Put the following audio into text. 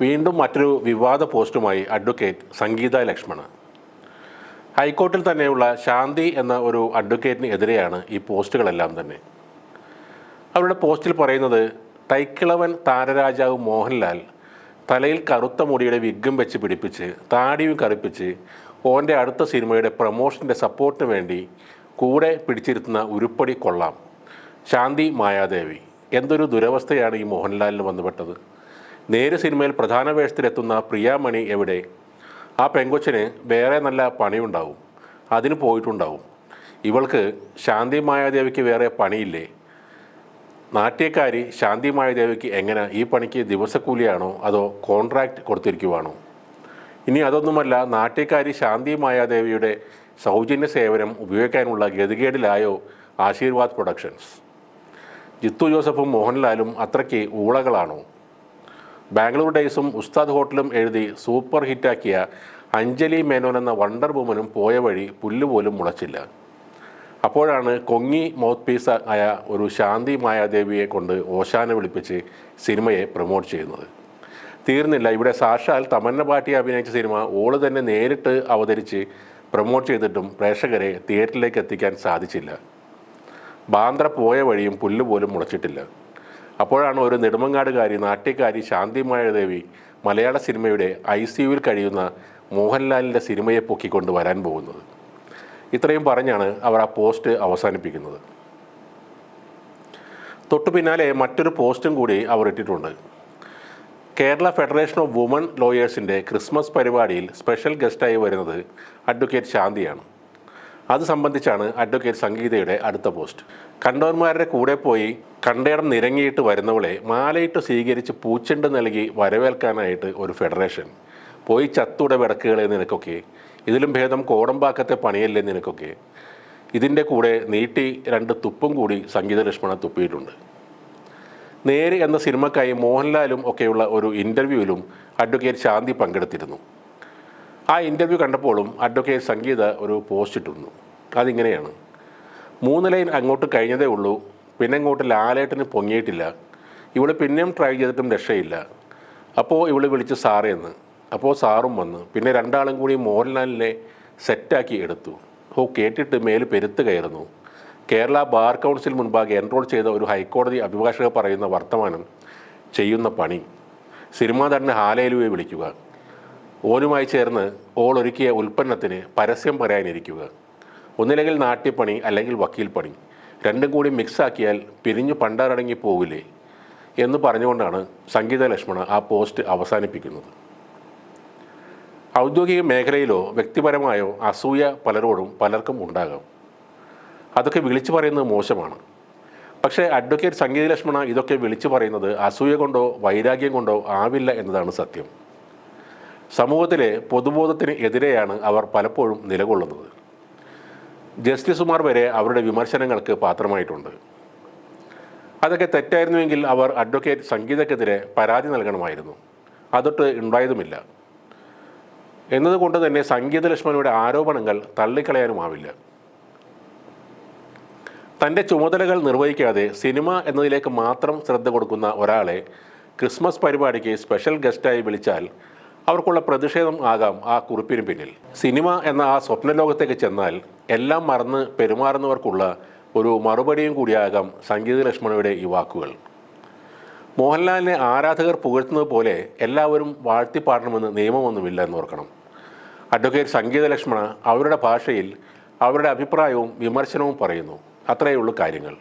വീണ്ടും മറ്റൊരു വിവാദ പോസ്റ്റുമായി അഡ്വക്കേറ്റ് സംഗീത ലക്ഷ്മണ് ഹൈക്കോർട്ടിൽ തന്നെയുള്ള ശാന്തി എന്ന ഒരു അഡ്വക്കേറ്റിനെതിരെയാണ് ഈ പോസ്റ്റുകളെല്ലാം തന്നെ. അവരുടെ പോസ്റ്റിൽ പറയുന്നത് തൈക്കിളവൻ താരരാജാവ് മോഹൻലാൽ തലയിൽ കറുത്ത മുടിയുടെ വിഗ്ഗും വെച്ച് പിടിപ്പിച്ച് താടിയും കറുപ്പിച്ച് ഓന്റെ അടുത്ത സിനിമയുടെ പ്രൊമോഷന്റെ സപ്പോർട്ടിന് വേണ്ടി കൂടെ പിടിച്ചിരുത്തുന്ന ഉരുപ്പടി കൊള്ളാം. ശാന്തി മായാദേവി. എന്തൊരു ദുരവസ്ഥയാണ് ഈ മോഹൻലാലിന് വന്നുപെട്ടത്. നേര് സിനിമയിൽ പ്രധാന വേഷത്തിലെത്തുന്ന പ്രിയാമണി എവിടെ? ആ പെങ്കൊച്ചിന് വേറെ നല്ല പണിയുണ്ടാവും. അതിന് പോയിട്ടുണ്ടാവും. ഇവൾക്ക് ശാന്തി മായാദേവിക്ക് വേറെ പണിയില്ലേ? നാട്യക്കാരി ശാന്തി മായാദേവിക്ക് എങ്ങനെ ഈ പണിക്ക് ദിവസക്കൂലിയാണോ അതോ കോൺട്രാക്റ്റ് കൊടുത്തിരിക്കുവാണോ? ഇനി അതൊന്നുമല്ല നാട്യക്കാരി ശാന്തി മായാദേവിയുടെ സൗജന്യ സേവനം ഉപയോഗിക്കാനുള്ള ഗതികേടിലായോ ആശീർവാദ് പ്രൊഡക്ഷൻസ്? ജിത്തു ജോസഫും മോഹൻലാലും അത്രയ്ക്ക് ഊളകളാണോ? ബാംഗ്ലൂർ ഡേയ്സും ഉസ്താദ് ഹോട്ടലും എഴുതി സൂപ്പർ ഹിറ്റാക്കിയ അഞ്ജലി മേനോൻ എന്ന വണ്ടർ വുമനും പോയ വഴി പുല്ലുപോലും മുളച്ചില്ല. അപ്പോഴാണ് കൊങ്ങി മൗത്ത് പീസ് ആയ ഒരു ശാന്തി മായാദേവിയെ കൊണ്ട് ഓശാന വിളിപ്പിച്ച് സിനിമയെ പ്രൊമോട്ട് ചെയ്യുന്നത്. തീർന്നില്ല ഇവിടെ സാക്ഷാൽ തമന്ന പാട്ടി അഭിനയിച്ച സിനിമ ഓൾ തന്നെ നേരിട്ട് അവതരിച്ച് പ്രൊമോട്ട് ചെയ്തിട്ടും പ്രേക്ഷകരെ തിയേറ്ററിലേക്ക് എത്തിക്കാൻ സാധിച്ചില്ല. ബാന്ദ്ര പോയ വഴിയും പുല്ലുപോലും മുളച്ചിട്ടില്ല. അപ്പോഴാണ് ഒരു നെടുമങ്ങാടുകാരി നാട്യക്കാരി ശാന്തി മായാദേവി മലയാള സിനിമയുടെ ഐ സി യുവിൽ കഴിയുന്ന മോഹൻലാലിന്റെ സിനിമയെ പൊക്കിക്കൊണ്ട് വരാൻ പോകുന്നത്. ഇത്രയും പറഞ്ഞാണ് അവർ ആ പോസ്റ്റ് അവസാനിപ്പിക്കുന്നത്. തൊട്ടു പിന്നാലെ മറ്റൊരു പോസ്റ്റും കൂടി അവർ ഇട്ടിട്ടുണ്ട്. കേരള ഫെഡറേഷൻ ഓഫ് വുമൺ ലോയേഴ്സിന്റെ ക്രിസ്മസ് പരിപാടിയിൽ സ്പെഷ്യൽ ഗസ്റ്റായി വരുന്നത് അഡ്വക്കേറ്റ് ശാന്തിയാണ്. അത് സംബന്ധിച്ചാണ് അഡ്വക്കേറ്റ് സംഗീതയുടെ അടുത്ത പോസ്റ്റ്. കണ്ടവന്മാരുടെ കൂടെ പോയി കണ്ടയിടം നിരങ്ങിയിട്ട് വരുന്നവളെ മാലയിട്ട് സ്വീകരിച്ച് പൂച്ചെണ്ട് നൽകി വരവേൽക്കാനായിട്ട് ഒരു ഫെഡറേഷൻ. പോയി ചത്തൂടെ വിടക്കുകളെ നിനക്കൊക്കെ? ഇതിലും ഭേദം കോടമ്പാക്കത്തെ പണിയല്ലേ നിനക്കൊക്കെ? ഇതിന്റെ കൂടെ നീട്ടി രണ്ട് തുപ്പും കൂടി സംഗീത ലക്ഷ്മണ തുപ്പിയിട്ടുണ്ട്. നേര് എന്ന സിനിമക്കായി മോഹൻലാലും ഒക്കെയുള്ള ഒരു ഇന്റർവ്യൂവിലും അഡ്വക്കേറ്റ് ശാന്തി പങ്കെടുത്തിരുന്നു. ആ ഇന്റർവ്യൂ കണ്ടപ്പോഴും അഡ്വക്കേറ്റ് സംഗീത ഒരു പോസ്റ്റ് ഇട്ടിരുന്നു. അതിങ്ങനെയാണ്. മൂന്ന് ലൈൻ അങ്ങോട്ട് കഴിഞ്ഞതേ ഉള്ളൂ. പിന്നെ അങ്ങോട്ട് ലാലേട്ടന് പൊങ്ങിയിട്ടില്ല. ഇവൾ പിന്നെയും ട്രൈ ചെയ്തിട്ടും രക്ഷയില്ല. അപ്പോൾ ഇവൾ വിളിച്ച് സാറേന്ന് അപ്പോൾ സാറും വന്ന്. പിന്നെ രണ്ടാളും കൂടി മോഹൻലാലിനെ സെറ്റാക്കി എടുത്തു. ഓ കേട്ടിട്ട് മേൽ പെരുത്ത് കയറുന്നു. കേരള ബാർ കൗൺസിൽ മുൻപാകെ എൻറോൾ ചെയ്ത ഒരു ഹൈക്കോടതി അഭിഭാഷക പറയുന്ന വർത്തമാനം ചെയ്യുന്ന പണി. സിനിമാ നടനെ ഹാലയിലുവേ വിളിക്കുക. ഓനുമായി ചേർന്ന് ഓൾ ഒരുക്കിയ ഉൽപ്പന്നത്തിന് പരസ്യം പറയാനിരിക്കുക. ഒന്നില്ലെങ്കിൽ നാട്യപ്പണി അല്ലെങ്കിൽ വക്കീൽ പണി. രണ്ടും കൂടി മിക്സാക്കിയാൽ പിരിഞ്ഞു പണ്ടാറടങ്ങി പോവില്ലേ എന്ന് പറഞ്ഞുകൊണ്ടാണ് സംഗീത ലക്ഷ്മണ ആ പോസ്റ്റ് അവസാനിപ്പിക്കുന്നത്. ഔദ്യോഗിക മേഖലയിലോ വ്യക്തിപരമായോ അസൂയ പലരോടും പലർക്കും ഉണ്ടാകാം. അതൊക്കെ വിളിച്ചു പറയുന്നത് മോശമാണ്. പക്ഷേ അഡ്വക്കേറ്റ് സംഗീത ലക്ഷ്മണ ഇതൊക്കെ വിളിച്ചു പറയുന്നത് അസൂയ കൊണ്ടോ വൈരാഗ്യം കൊണ്ടോ ആവില്ല എന്നതാണ് സത്യം. സമൂഹത്തിലെ പൊതുബോധത്തിന് എതിരെയാണ് അവർ പലപ്പോഴും നിലകൊള്ളുന്നത്. ജസ്റ്റിസുമാർ വരെ അവരുടെ വിമർശനങ്ങൾക്ക് പാത്രമായിട്ടുണ്ട്. അതൊക്കെ തെറ്റായിരുന്നുവെങ്കിൽ അവർ അഡ്വക്കേറ്റ് സംഗീതക്കെതിരെ പരാതി നൽകണമായിരുന്നു. അതൊട്ട് ഉണ്ടായതുമില്ല. എന്നതുകൊണ്ട് തന്നെ സംഗീത ആരോപണങ്ങൾ തള്ളിക്കളയാനുമാവില്ല. തന്റെ ചുമതലകൾ നിർവഹിക്കാതെ സിനിമ എന്നതിലേക്ക് മാത്രം ശ്രദ്ധ കൊടുക്കുന്ന ഒരാളെ ക്രിസ്മസ് പരിപാടിക്ക് സ്പെഷ്യൽ ഗസ്റ്റായി വിളിച്ചാൽ അവർക്കുള്ള പ്രതിഷേധം ആകാം ആ കുറിപ്പിന് പിന്നിൽ. സിനിമ എന്ന ആ സ്വപ്ന ലോകത്തേക്ക് ചെന്നാൽ എല്ലാം മറന്ന് പെരുമാറുന്നവർക്കുള്ള ഒരു മറുപടിയും കൂടിയാകാം സംഗീത ലക്ഷ്മണയുടെ ഈ വാക്കുകൾ. മോഹൻലാലിനെ ആരാധകർ പുകഴ്ത്തുന്നത് പോലെ എല്ലാവരും വാഴ്ത്തി പാടണമെന്ന് നിയമമൊന്നുമില്ല എന്ന് ഓർക്കണം അഡ്വക്കേറ്റ് സംഗീത ലക്ഷ്മണ അവരുടെ ഭാഷയിൽ അവരുടെ അഭിപ്രായവും വിമർശനവും പറയുന്നു. അത്രയേ ഉള്ളൂ കാര്യങ്ങൾ.